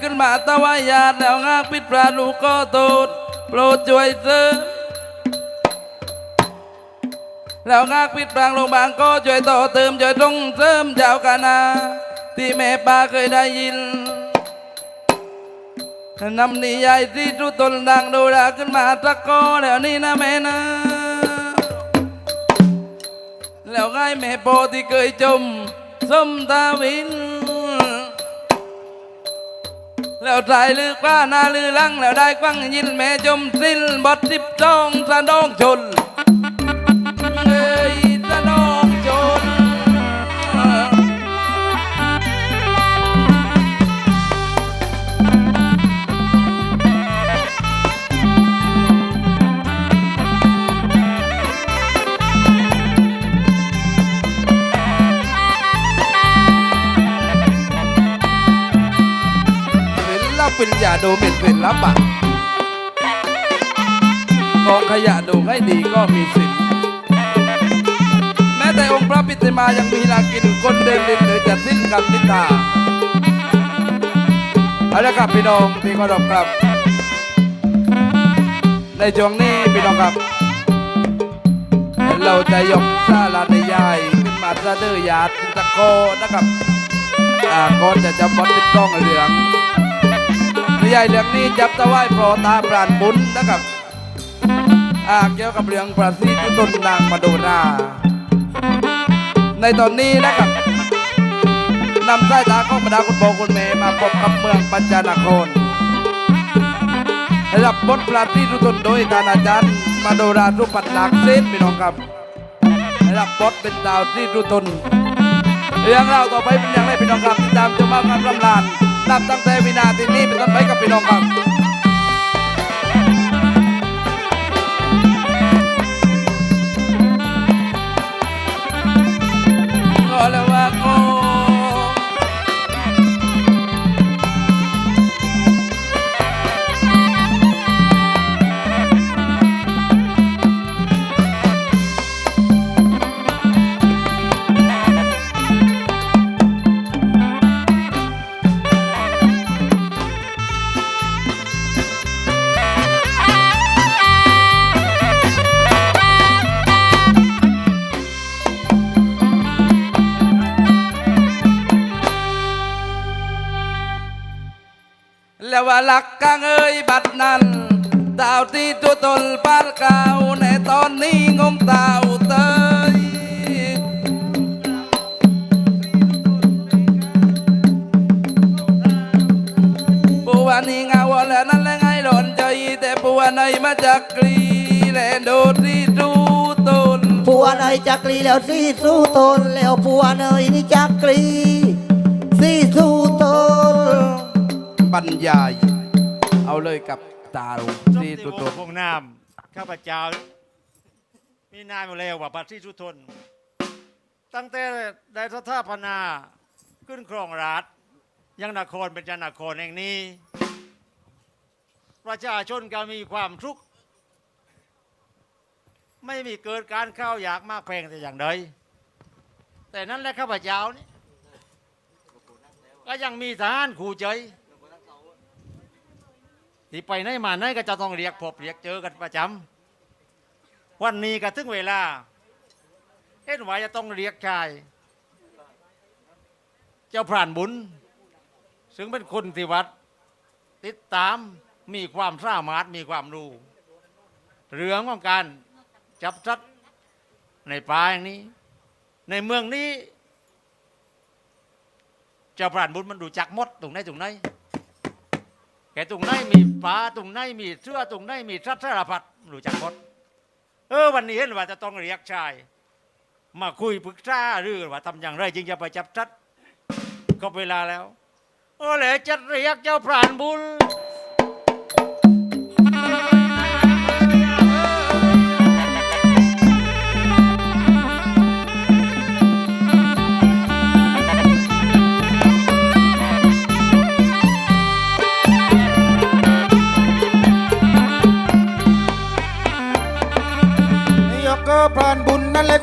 ขึ้นมาตะวายาดแล้วงากปิดปลาลูกก็ตูดโปรดช่วยซื้อแล้วงากปิดปลางลงบางก็ช่วยต่อเติมช่วยตรงเสริมเจ้ากานา ที่แม่ป้าเคยได้ยินนำนิยายที่ทุตนดังโดาขึ้นมาตะโกแล้วนี่นะแม่นะ แล้วไงแม่โปที่เคยจมสมตาวิน แล้วใจลือกว่านาลือลังแล้วได้กวังยินแม่จมสิ้นบทสิบจองสะดองชน นอย่าดูหมิ่นศิลปะกองขยะดูให้ดีก็มีสิทธิ์แม้แต่องค์พระปิติมายังมีลากินคนเดินดินหรือจะสิ้นคำนิทาเอาละครับพี่น้องที่เคารพครับ ในช่วงนี้พี่น้องครับ เราจะยกซาลาในยายขึ้นมาซะเดือยาดตะโกนะครับอ่าก่อนจะจับบอลติดกล้องเหลือง นิยายเรื่องนี้จับตะไว้โปรตาปราณบุญนะครับอ่าเกี่ยวกับเรื่องประสิทธิตนนางมาโดนาในตอนนี้นะครับนำสายตาของบรรดาคุณพ่อคุณแม่มาพบกับเมืองปัญจนครรับบทประสิทธิตนโดยทานอาจารย์มาโดราทุปัตลักเซนพี่น้องครับรับบทเป็นดาวที่รุตนเรื่องราวต่อไปเป็นอย่างไรพี่น้องครับติดตามชมมาการรำลาน นับตั้งแต่วินาทีนี้เป็นต้นไปกับพี่น้องครับ กกังเอ้ยบัดนั้นดาวที่ตัวตนปานเก่าในตอนนี้งมดาวเตยปัวนี่เงาแล้วนั่นแหละไงหล่นใจแต่ปัวในมาจากกรีแลโดดที่ดูตนผัวเนยจักรีแล้วสีสู้ตนแล้วผัวเนยนี่จักรีสีสู้ตนบรรยาย เอาเลยกับตาลจบที่ที่ตุวตุงพงนามข้าพเจ้ามีนายมาแล้วว่าปัตรีสุทน ตั้งแต่ได้สถาปนาขึ้นครองราชย์ยังนครเป็นจันนครแห่งนี้ ประชาชนก็มีความทุกข์ไม่มีเกิดการข้าวอยากมากแพงแต่อย่างใดแต่นั้นแหละข้าพเจ้านี่ก็ยังมีทหารขู่ใจ ที่ไปไหนมาไหนก็จะต้องเรียกพบเรียกเจอกันประจำวันนี้ก็ถึงเวลาเห็นว่าจะต้องเรียกชาย เจ้าพรานบุญ ซึ่งเป็นคนที่วัด ติดตามมีความสามารถมีความรู้เรื่องของการจับสัตว์ในป่าอย่างนี้ ในเมืองนี้ เจ้าพรานบุญมันดูจักมดตรงไหนตรงไหน แกตรงไหนมีปลาตรงไหนมีเสื้อตรงไหนมีสัตว์สารพัดรู้จักหมดเออวันนี้เห็นว่าจะต้องเรียกชาย มาคุยปรึกษาหรือว่าทำอย่างไรจึงจะไปจับสัตว์ก็เวลาแล้วโอ้เลยจะเรียกเจ้าพรานบุญ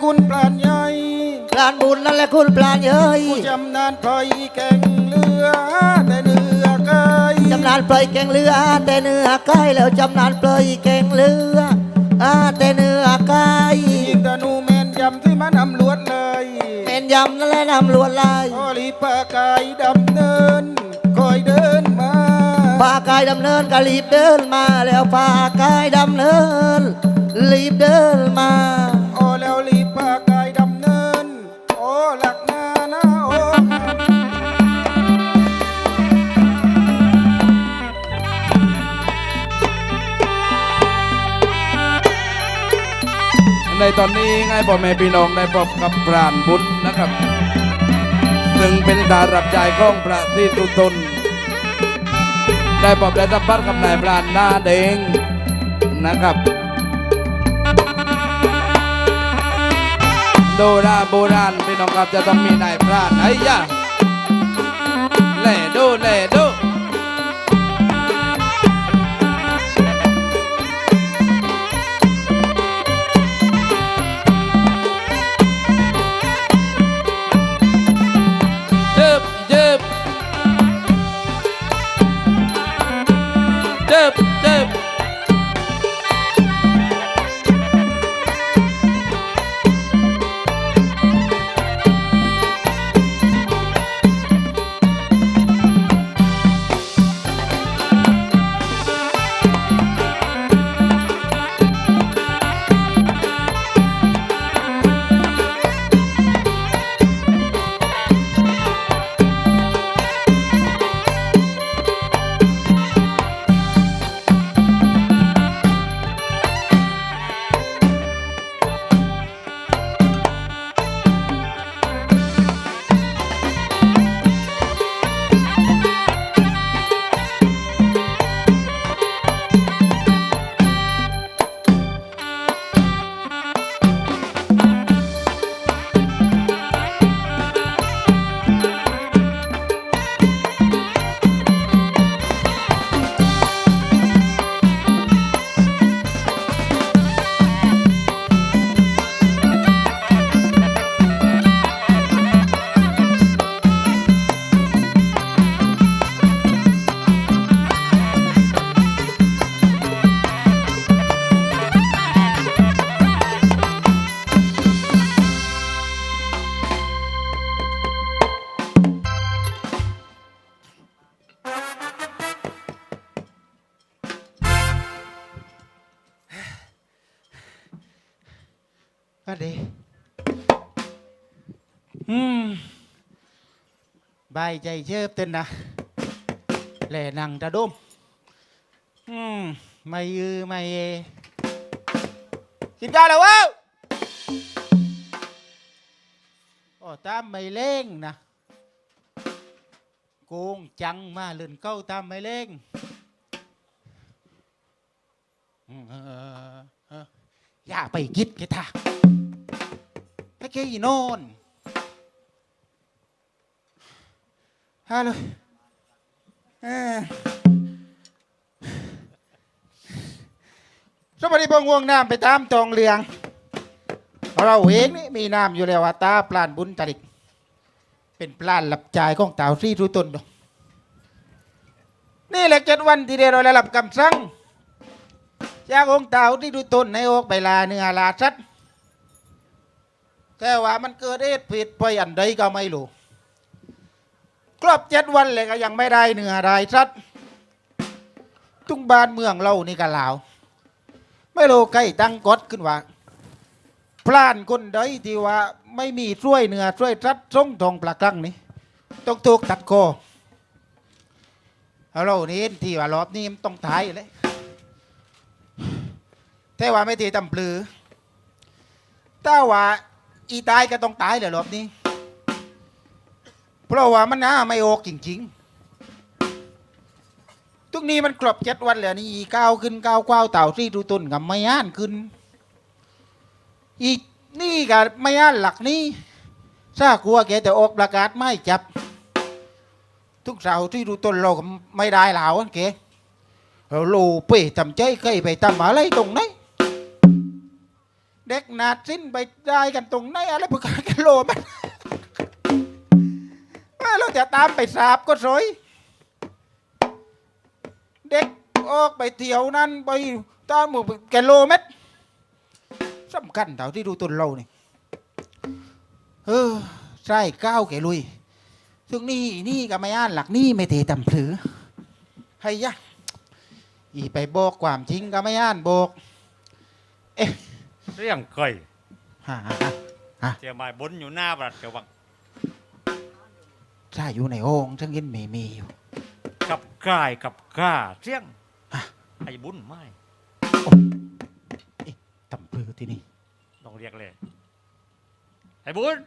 คุณพรานใหญ่ปลานบุญนั่นแหละคุณปลานเย้ยผู้จำนานถอยแข่งเรือ แต่เรือจำนานเปลยแกงเรือแต่เนื้อไก่แล้วจำนานเปลยแกงเรืออาแต่เนื้อไก่ยิงธนูแมนยำที่มันำลวดเลยเป็นยำนั่นแหละนำลวดลายโอลีปากายดำเนินคอยเดินมาปากายดำเนินก็รีบเดินมาแล้วปากายดำเนินรีบเดินมา ในตอนนี้ไงพ่อแม่พี่น้องได้พบกับพรานบุญนะครับ ซึ่งเป็นทหารับใช้ของพระที่ตุตน ได้พบได้สัมผัสกับนายพรานหน้าเด้งนะครับโดราโบราณพี่น้องครับจะต้องมีนายพรานไอ้ยะแหล่ดูแหล่ดู ก็ดีอืมบายใจเชิบเต้นนะแหล่นังตะดุมอืมไม่ยือไม่เยกินข้าวแล้วเว้าโอ้ตามไม่เล่งนะโกงจังมาเล่นเก้าตามไม่เล่งอืมเออเออเอออย่าไปคิดแกท่า ให้แกอีโนอนฮัลโหลสวัสดีพงวงน้ำไปตามตองเลียงเราเองนี่มีน้ำอยู่แล้วว่าตาปลานบุญจริก เป็นปลานหลับใจของเต่าซี่รู้ตนดอกนี่แหละเจ็ดวันที่เดียวเราได้รับคำสั่งจากองเต่าที่ดูตนในอกไปลาเนื้อลาสัตว์ แต่ว่ามันเกิดเหตุผิดไปอันใดก็ไม่รู้ครบเจ็ดวันเลยก็ยังไม่ได้เนื้อได้สัตว์ทุกบ้านเมืองเรานี่ก็ลาว ไม่รู้ใครตั้งกฎขึ้นว่าพลานคนใดที่ว่าไม่มีช่วยเนื้อช่วยสัตว์ทรงทองปลาครั้งนี้ต้องถูกตัดคอเรานี่ที่ว่ารอบนี้มันต้องตายเลยแต่ว่าไม่ตีตำปลือแต่ว่า อีตายก็ต้องตายเลยรอบนี้ เพราะว่ามันหาไม่ออกจริง ๆ ทุกนี้มันครบเจ็ดวันแล้วนี่อีก้าวขึ้นก้าวกว้าวเต่าซี่ดูตุนกับไม่ย่านขึ้น อีนี่กับไม่ย่านหลักนี่ซากลัวแกแต่ออกประกาศไม่จับ ทุกเสาร์ที่ดูต้นเราก็ไม่ได้หลาวแกเราลูไปทำใจเคยไปทำอะไรตรงไหน เด็กนาดสิ้นไปได้กันตรงไหนอะไรพวกกันโลมันเอ้ยเราจะตามไปสาบก็สวยเด็กออกไปเที่ยวนั้นไปตามหมู่กิโลเมตรสำคัญเท่าที่ดูต้นเรานี่เออใช่ก้าวแกลุย ซึ่งนี่นี่ก็ไม่อ่านหลักนี่ไม่เทตำผือให้ยะอีไปบอกความจริงก็ไม่อ่านบอก เรื่องเคยหาเจียมาบนอยู่หน้าบัดเกี่ยววังใช่อยู่ในห้องฉันกินเมมีอยู่ กับกายกับกาเสียงอะไอ้บุญไม่ตำผือที่นี่ต้องเรียกเลย ไอ้บุญ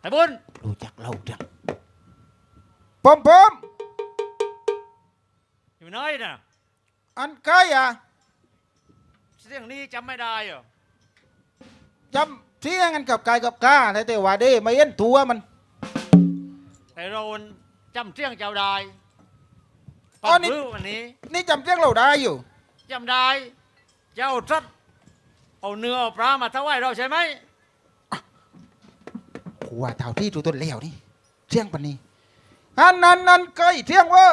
ไอ้บุญรู้จักเราจังปอมปอมอยู่ไหนน่ะอันใครอะ เสียงนี้จำไม่ได้เหรอจำเที่ยงกันกับกายกับกาแต่แต่ว่าเด้ไม่เอ็นตัวมัน แต่เราจำเสียงเจ้าได้อ๋อนี่ปัดบื้วันนี้ นี่จำเที่ยงเราได้อยู่จำได้ เจ้าทัดเอาเนื้อเอาปลามาถวายเราใช่ไหมหัวเท่าที่ดูต้นแล้วนี่เที่ยงปันนี้อันนั้นนั้นเคยเที่ยงว่า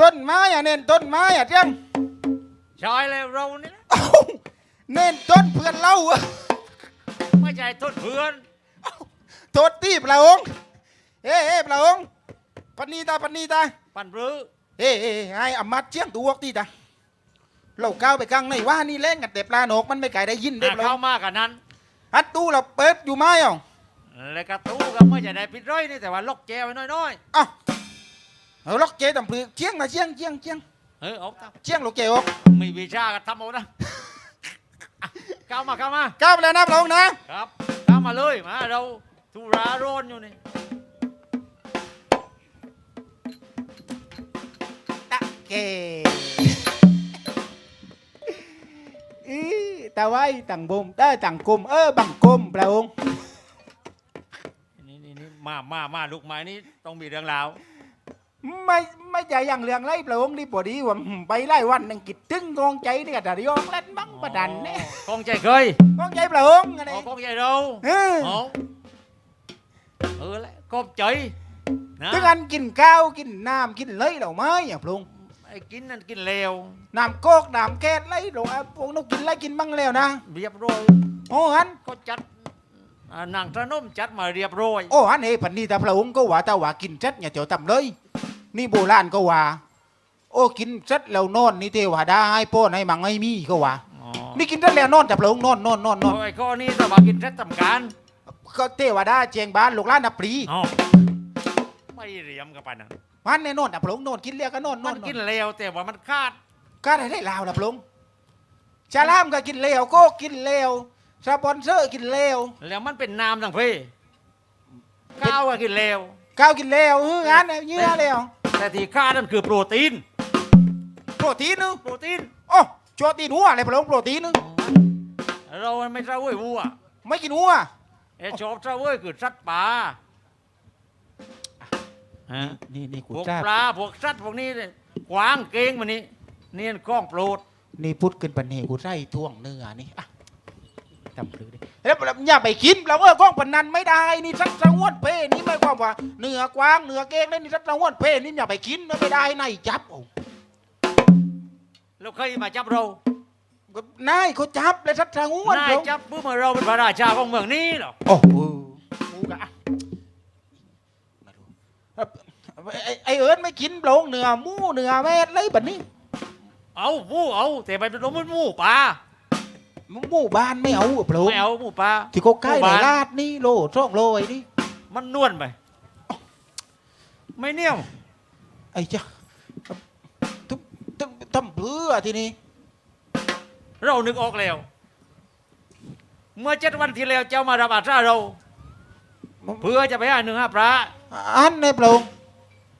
ต้นไม้อะเน้นต้นไม้อะเที่ยงใช่เลยเรานี่นะเอ้าเน้นต้นเพื่อนเราอะไม่ใช่ทดเพื่อนโทษตีพระองค์เฮ้เฮ้พระองค์ปณีตาปณีตาปั่นบรือเฮ้เฮ้ให้อามัดเชียงตัวตีตาเราก้าวไปกลางในว่านี่เล่นกันแต่ปลาหนกมันไม่ไก่ได้ยินเด็กอะเราเข้ามากันนั้นฮัตตู้เราเปิดอยู่ไหมอะแล้วก็ตู้ก็ไม่ใช่ได้ปิดร้อยนี่แต่ว่าล็อกแจไว้น้อยเอ้า เอาล็อกเจตำพลือเชียงนะเชียงเชียงเชียงๆเออเอาตามเชียงลูกเจออกมีวิชาก็ทำเอานะอะเข้ามาเข้ามาก้าวไปแล้วนะพระองค์นะครับเข้ามาเลยมาเราธุระร้อนอยู่นี่ตะเกอีตาไว้ต่างบุมได้ต่างกลมเออบังกลมพระองค์นี่นี่นี่มามามาลูกไม้นี่ต้องมีเรื่องราว ไม่ไม่ใจอย่างเรื่องไรพระองค์นี่พอดีว่าอืมไปไล่วันหนึ่งกิดตึงกองใจนี่ก็จะยองเล่นบังประดันเนี่ยกองใจเคยกองใจพระองค์อะไรอ๋อกองใจเราเออเอาเออแหละกบใจนะถึงอันกินข้าวกินน้ำกินเลยเราไหมอย่างพระองค์ไอ้กินนั่นกินเลวน้ำโกกน้ำแก๊สไรเราอะพวกนกกินไรกินบ้างแล้วนะเรียบร้อยโอ้ฮันก็จัดอ่าหนังตระนมจัดมาเรียบร้อยโอ้ฮันเอ้พันนี้แต่พระองค์ก็ว่าแต่ว่ากินเสร็จอย่าเจียวต่ำเลย นี่โบราณก็ว่า โอ้กินเสร็จแล้วนอนนี่เทวดาให้พ่อให้มังให้มีก็ว่าอ๋อนี่กินเสร็จแล้วนอนแต่พระองค์นอนนอนนอนนอนโอ้ยข้อนี้สบากินเซ็ตทำการก็เทวดาเจียงบ้านลูกหล้านนับปรีอ๋อไม่เรียมกับไปนะมันแน่นอนแต่พระองค์นอนกินเรียกก็นอนนมัอนนนกิอนนเลวแต่ว่ามันคาดก็ได้ได้ลาวนะพระองค์ชาลามก็กินเลวโก็กินเลวสปอนเซอร์กินเลวแล้วมันเป็นน้ำทั้งพี่ข้าวก็กินเลวข้าวกินเลวเอองานเนี่ยเยื่อเลว แต่ที่คาดนั่นคือโปรตีน โปรตีนนึงโปรตีนโอ้โปรตีนหัวอะไรพระองค์โปรตีนนึงเราไม่ทราบเว้ยวัวไม่กินหัวเอยชอบทราบเว้ยคือสัตว์ป่าฮะนี่นี่กูพวกทราบปลาพวกสัตว์พวกนี้เนี่ยกวางเก่งมันนี่นี่กล้องโปรดนี่พูดขึ้นปันนี่กูไส้ท่วงเนื้อนี่อะ จำพลือดิแล้วแล้วอย่าไปกินเราเออกล้องปนนันไม่ได้นี่สัตว์สงวนเพนี่ไม่ความว่าเนื้อกวางเนื้อเก้งนั่นนี่สัตว์สงวนเพนี่อย่าไปกินไม่ได้ในจับโอ้แล้วใครมาจับเรานายเขาจับเลยสัตว์สงวนนายจับปุ๊บมาเราเป็นพระราชาของเมืองนี้หรอกโอ้โหกูกะไม่รู้ไอ้ไอ้เอิร์นไม่กินโลงเนื้อหมูเนื้อแม่เลยแบบนี้ เอาหมูเอาแต่ไปเป็นลมหมูป่า หมู่บ้านไม่เอาอะโปรไม่เอาหมูป่าที่เขาใกล้หมู่ในบ้านลาดนี่โลช่องโลไอ้นี่มันนวลไป ไม่เนี่ยวไอ้จ้าทุบทุบทำเพื่อทีนี้เรานึกออกแล้ว เมื่อเจ็ดวันที่แล้วเจ้ามารับอาตราเรา เพื่อจะไปหาเนื้อหาปลาอันในโปรง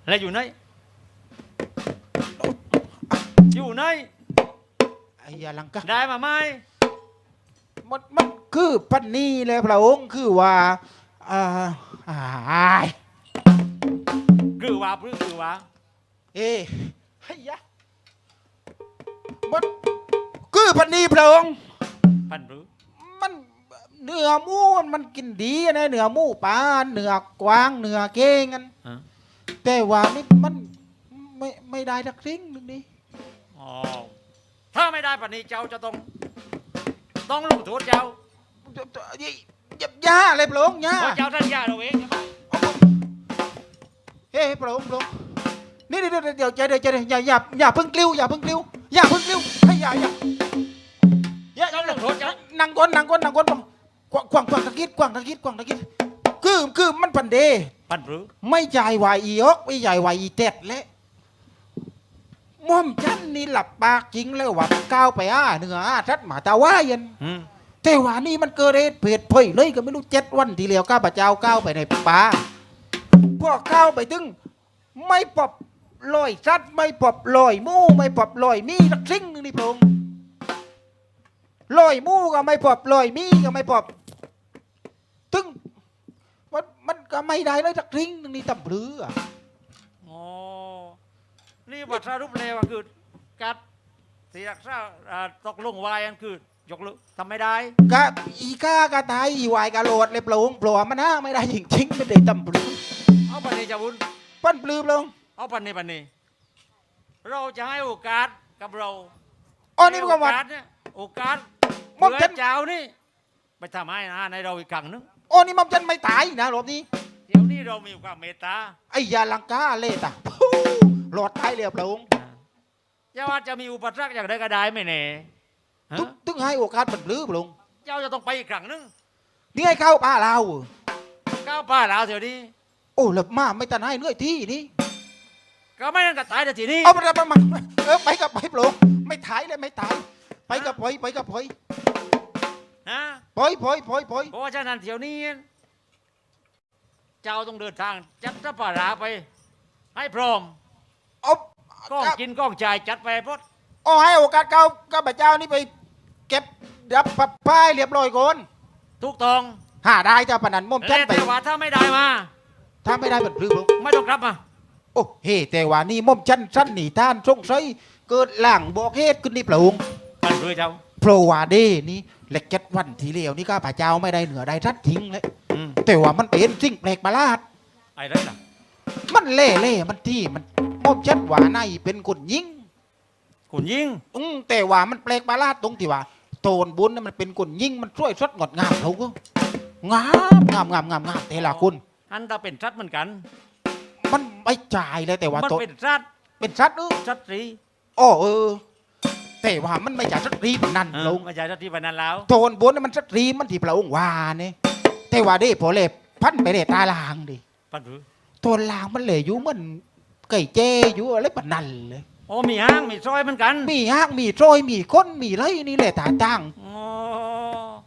และอยู่ไหนอยู่ไหน ไอ้ยาลังกะได้มาไหม มันมันคือปันนี้เลยพระองค์คือว่าอ่าอ่าอ้ายคือว่าหรือคือว่าเอ้ไอ้ยะมันคือปันนี้พระองค์พันหรือมันเนื้อหมูมันมันกินดีนะเนื้อหมูปลาเนื้อกวางเนื้อเก้งกันฮะแต่ว่านี่มันไม่ไม่ได้สักสิ่งหนึงนี่อ๋อถ้าไม่ได้ปานนี้เจ้าจะต้อง ต้องลงโทษเจ้าย่าย่าอย่าเลยพระองค์ย่าเพราะเจ้าท่านยาเราเองเฮ้ยพระองค์พระองค์นี่เดี๋ยวเดี๋ยวเดี๋ยวใจเดี๋ยวใจเดี๋ยวอย่าอย่าอย่าเพิ่งกลิ้วอย่าเพิ่งกลิ้วอย่าเพิ่งกลิ้วให้อย่าอย่าอย่าเจ้าลงโทษเจ้านั่งก้นนั่งก้นนั่งก้นกว่างกว่างกวางตะกิดกว่างตะกิดกว่างตะกิดคือคือมันปันเดปันปรือไม่จ่ายไหวอีอกไม่จ่ายไหวอีเต็ดและ ม่อมจันนี่หลับปากจริงแล้วว่าก้าวไปอ้าเหนืออ้าทัดหมาตาว่ายันอืมแต่ว่านี่มันเกิดเหตุเพจเพยเลยก็ไม่รู้เจ็ดวันที่แล้วข้าพเจ้าก้าวไปในป่าพอก้าวไปถึง ไม่ปอบลอยสัตว์ไม่ปอบลอยหมู่ไม่ปอบลอยมีสักสิ่งหนึ่งนี่พระองค์ลอยหมู่ก็ไม่ปอบลอยมีก็ไม่ปอบถึงมันมันก็ไม่ได้เลยสักสิ่งหนึ่งนี่ตำเรือ อ๋อ นี่บัตรสรุปเลยว่าคือการที่รักษาอ่าตกลงวายอันคือยกเลิกทำไม่ได้ กะอีก้ากะตายอีวายกะโหลดเลยพระองค์ปลอมันนะไม่ได้จริงๆไม่ได้ตำเรือเอาปันนี้เจ้าบุญปั้นปลือพระองค์เอาปันนี้ปันนี้ เราจะให้โอกาสกับเราอ๋อนี่มันก็ให้โอว่ากาสเนี่ยโอกาสมอมเหลืฉัอน เจ้านี่ไปทำให้นะในเราอีกครั้งนึงโอ้นี่มัมจันไม่ตายนะรอบนี้ เดี๋ยวนี้เรามีความเมตตาไอ้ยาลังกาเล่ตะ หลอดตายเรียบพระองค์อย่าว่าจะมีอุปสรรคอย่างใดก็ได้ไม่แน่ฮะตึ้งตึ้งให้โอกาสมันปลือพระองค์เจ้าจะต้องไปอีกครั้งนึงนี่ให้เข้าป่าเราก้าวป้าแล้วเดี๋ยวนี้โอ้แล้วมาไม่ตันให้เนื่อยที่นี่ก็ไม่นั่นก็ตายแต่ทีนี้เอาไปไปมาเออไปกับไปพระองค์ไม่ถ่ายเลยไม่ถ่ายไปกับพอยไปกับพอยฮะพอยพอยพอยพอยเพราะฉะนั้นเดี๋ยวนี้ เจ้าต้องเดินทางจัดสปาราไป ให้พร้อม เอากล้องกินกล้องจ่ายจัดไปพดเอาให้โอกาสเขาข้าพเจ้านี่ไปเก็บดับปับป้ายเรียบร้อยก่อนทุกตองหาได้เจ้าปนันม่อมจัและนไปแต่ว่าถ้าไม่ได้มา ถ้าไม่ได้มันปลือพระองค์ไม่ต้องกลับมาโอ้เฮ้แต่ว่านี่ม่อมจันสั้นหนีท่านสงสัยเกิดหลังบอกเหตุขึ้นนี่พระองค์ปันเรือเจ้าโปรวาเดนี่เล็กเจ็ดวันทีเดียวนี่ข้าพเจ้าไม่ได้เหนือได้ทัดทิ้งเลยอืมแต่ว่ามันเป็นสิ่งแปลกประหลาดไอ้ไรล่ะมันเล่เล่มันที่มัน ม่อมชัดว่าในเป็นคนยิงคุณยิงอืมแต่ว่ามันแปลกประหลาดตรงที่ว่าโตนบุญน่ะมันเป็นคนยิงมันช่วยสดงดงามเขาก็งามงามงามงามงามแต่ละคุณอันถ้าเป็นชัดเหมือนกัน มันไม่จ่ายเลยแต่ว่ามันโตเป็นชัดเป็นชัดเออชัดสีอ้อเออแต่ว่ามันไม่จ่ายสักรีบนั่นเออลงไม่ใช่ชัดที่วันนั้นแล้วโตนบุญน่ะมันสักรีบมันที่พระองค์ว่าเนี่ยแต่ว่าเด้พอเล็บพันไปเด้ตาลางดิปันเรือตัวลางมันเลยอยู่เหมัน ไก่เจอยู่อะไรปะนั่นเลย โอ้มีห้างมีซอยเหมือนกันมีห้างมีโทรยมีคนมีไรนี่แหละตาตั้งโอ้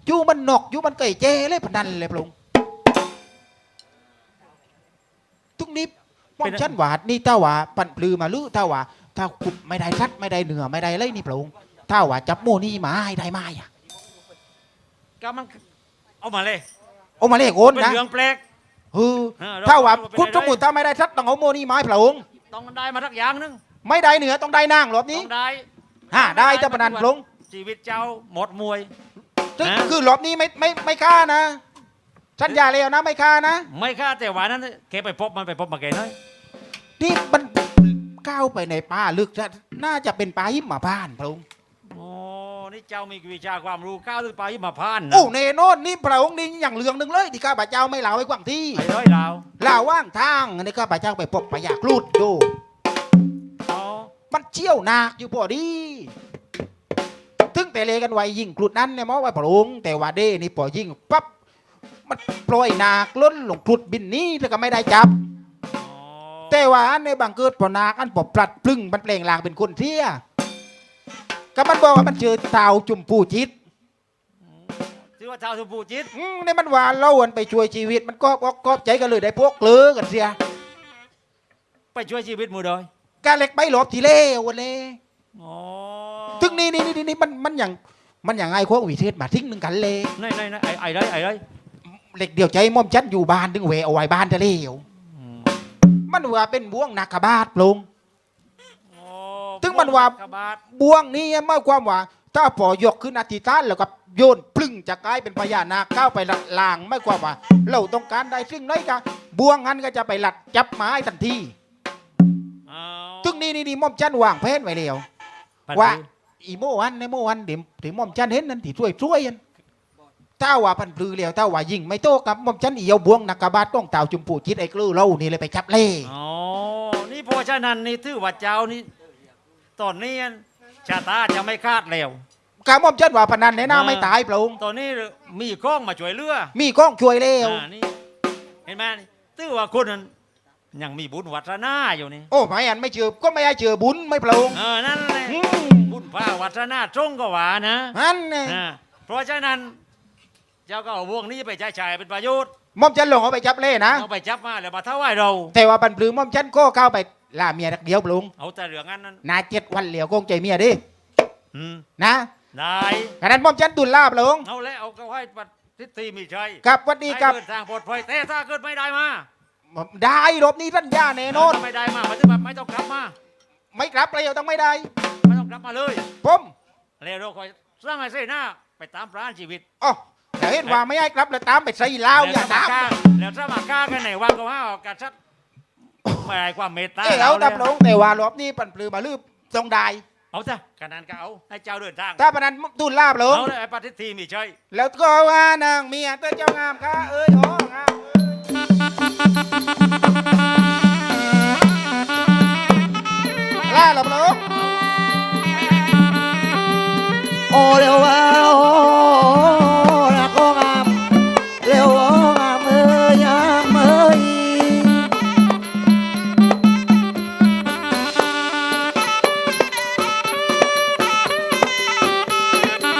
อยู่มันนกอยู่มันไก่เจอะไรปะนั่นเลยพระองค์ทุกนี้มอมชันหวาดนี่ถ้าว่าปั่นปลือมาลือถ้าว่าถ้าขุดไม่ได้ทัดไม่ได้เหนือไม่ได้ไรนี่พระองค์ถ้าว่าจับโมนี่มาให้ได้มาอะก็มันเอามาเลยเอามาเลขโอนเป็นนะเรื่องแปลกเออเออถ้าว่าเราเป็นคุณไรสมมุติถ้าไม่ได้ทัดต้องเอาโมนี่มาให้พระองค์ ต้องได้มาทักอย่างหนึงไม่ได้เหนือต้องได้นางรอบต้นี้ องได้ฮะได้เจ้าปนันพระองค์ชีวิตเจ้าหมดมวย ซึ่งนะ คือรอบนี้ไม่ไม่ไม่ฆ่านะ สัญญาแล้วนะไม่ฆ่านะไม่ค่าแต่ว่านั้นแกไปพบมันไปพบมาแกน้อยนี่มันก้าวไปในป่าลึกจะน่าจะเป็นป่าหิมพานต์พระองค์โอ้ นี่เจ้ามีวิชาความรู้ก้าวขึ้นไปมาพานนะโอ้เนโน่นนี่พระองค์นี่อย่างเรื่องหนึ่งเลยที่ข้าพเจ้าไม่เล่าให้กว้างที่ไอ้ร้อยลาวเล่าว่างทางอันนี้ข้าพเจ้าไปพบปะยากรูดดูอ๋อมันเชี่ยวหนักอยู่พอดีถึงแต่เลกันไว้ยิงกรุดนั้นเนี่ยมอว่าพระองค์แต่ว่าเด้นี่พอยิงปั๊บมันปล่อยหนักล้นลงกรุดบินนี้แล้วก็ไม่ได้จับอ๋อแต่ว่าอันในบางเกิดปอนาคอันปอบปลัดปลึงมันเปล่งลางเป็นคนเที่ย ก็มันบอกว่ามันเจอเต่าจุ่มปูจิตชื่อว่าชาวสุภูจิตอืมในมันว่าเล่าวันไปช่วยชีวิต มันก็อกกอบใจกันเลยได้พวกเลือกันเสียไปช่วยชีวิตหมูดอยกาเล็กไปหลบทีเล่วันเล่อ๋อถึงนี่นี่นี่นี่มันมันอย่างมันอย่างไอ้พวกวิเทศมาทิ้งหนึ่งกันเลยนี่นี่นี่ไอ้ไอ้ไรไอ้ไรเล็กเดียวใจม่อมชันอยู่บ้านถึงเวเอาไว้บ้านทะเลวอืมมันว่าเป็นบ่วงนาคบาทปลงอ๋อถึ งมันว่ากระบาดบ่วงนี้หมายความว่า ถ้าปอยกขึ้นอธิษฐานแล้วก็โยนพลึงจะกลายเป็นพญานาคก้าวไปลัดลางไม่ความว่า เราต้องการได้ซึ่งไหนก็บ่วงนั้นก็จะไปหลัดจับไม้ทันทีตึงนี่นี่นี่หม่อมจันวางแผนไว้แล้ว ปันว่านี้อีโมวันในโมวันเดี๋ยวเดี๋ยวหม่อมจันเห็นนั่นที่ช่วยช่วยยันถ้าว่าพันปลือแล้วถ้าว่ายิงไม่โตกับหม่อมจันเอียวบวงนักกบาทต้องเต่าจุมปูจิตไอ้กลือเรานี่เลยไปจับเล่ อ๋อนี่เพราะฉะนั้นนี่ถือว่าเจ้านี่ ตอนนี้ชะตาจะไม่คาดแล้วกาหม่อมจันว่าพนันในหน้าอ่าไม่ตายเปล่าตอนนี้มีกล้องมาช่วยเหลือมีกล้องช่วยเร็วอ่านี่เห็นไหมนี่ถือว่าคนนั้นยังมีบุญวัฒนาอยู่นี่โอ้ไม่อันไม่เจอก็ไม่ให้เจอบุญไม่เปล่าเออนั่นแหละอืมบุญพาวัฒนาตรงก็ว่านะอันนี่อ่าเพราะฉะนั้น เจ้าก็เอาวงนี้ไปใช้จ่ายเป็นประโยชน์หม่อมจันลงเอาไปจับเล่นะเอาไปจับมาแล้วมาถวายเรา แต่ว่าบันปลือหม่อมจันก็เข้าไป ล่าเมียรักเดียวปลุงเอาแต่เหลืองนั้นนั้นนาเจ็ดวันเหลียวกงใจเมียดิอืมนะได้ขนาดหม่อมจันตุนลาบลงเอาแล้วเอาก็ให้ปฏิทีมีชัยกับวันดีกับให้เดินทางปลอดภัยแต่ถ้าเกิดไม่ได้มาได้รอบนี้ท่านย่าแน่นอนถ้าไม่ได้มามันจะแบบไม่ต้องกลับมา ไม่กลับเลยต้องไม่ได้ไม่ต้องกลับมาเลยผมแล้วเราคอยสร้างไอ้เส้นหน้าไปตามปราณชีวิตอ๋อแต่เห็นว่าไม่ให้กลับแล้วตามไปใส่ลาวอย่าแล้วตามแล้วถ้ามาฆ่ากันไหนว่างก็ว่าเอากัดชัด ไม่ได้ความเมตตาเอ้ยเอาดับลงแต่ว่ารอบนี้ปันปลือมาลืบทรงได้เอาจ้ะขนาดก็เอาให้เจ้าเดินทางถ้าปนันตุนลาบลงเอาเลยไอ้ปฏิทีมีชัยแล้วก็ว่านางเมียเต้าเจ้างามค่ะเอ้ยอ๋องามเอ้ยล่าหลับลงโอเร็วว่า